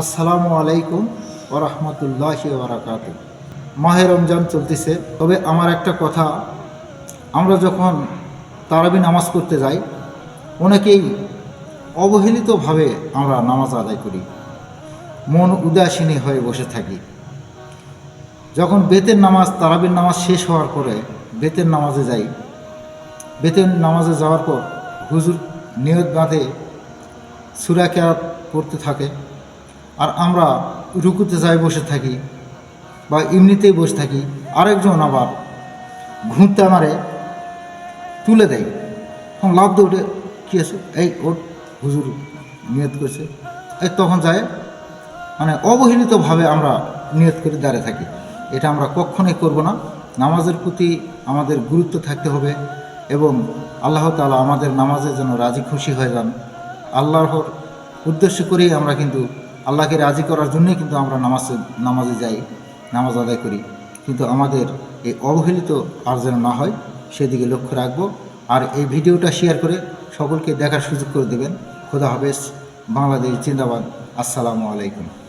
আসসালামু আলাইকুম ওরহমতুল্লাহ বারাকাত মাহে রমজান চলতেছে, তবে আমার একটা কথা, আমরা যখন তারাবি নামাজ করতে যাই, অনেকেই অবহেলিতভাবে আমরা নামাজ আদায় করি। মন উদাসীনী হয়ে বসে থাকি। যখন বেতের নামাজ, তারাবির নামাজ শেষ হওয়ার পরে বেতের নামাজে যাই। বেতের নামাজে যাওয়ার পর হুজুর নিয়ত বাঁধে সুরা কেরাত পড়তে থাকে। আর আমরা রুকুতে যাই বসে থাকি বা এমনিতেই বসে থাকি, আরেকজন আবার ঘুরতে আমারে তুলে দেয়। তখন লাভ দিয়ে উঠে, কী আছে? এই ওর হুজুর নিয়ত করছে। এই তখন যায় মানে অবহেলিতভাবে আমরা নিয়ত করে দাঁড়িয়ে থাকি। এটা আমরা কখনোই করব না। নামাজের প্রতি আমাদের গুরুত্ব থাকতে হবে এবং আল্লাহ তাআলা আমাদের নামাজে যেন রাজি খুশি হয়ে যান। আল্লাহর উদ্দেশ্য করেই আমরা কিন্তু আল্লাহকে রাজি করার জন্যই কিন্তু আমরা নামাজে নামাজে যাই, নামাজ আদায় করি। কিন্তু আমাদের এই অবহেলিত আর যেন না হয়, সেদিকে লক্ষ্য রাখব। আর এই ভিডিওটা শেয়ার করে সকলকে দেখার সুযোগ করে দেবেন। খোদা হাফেজ। বাংলাদেশ জিন্দাবাদ। আসসালামু আলাইকুম।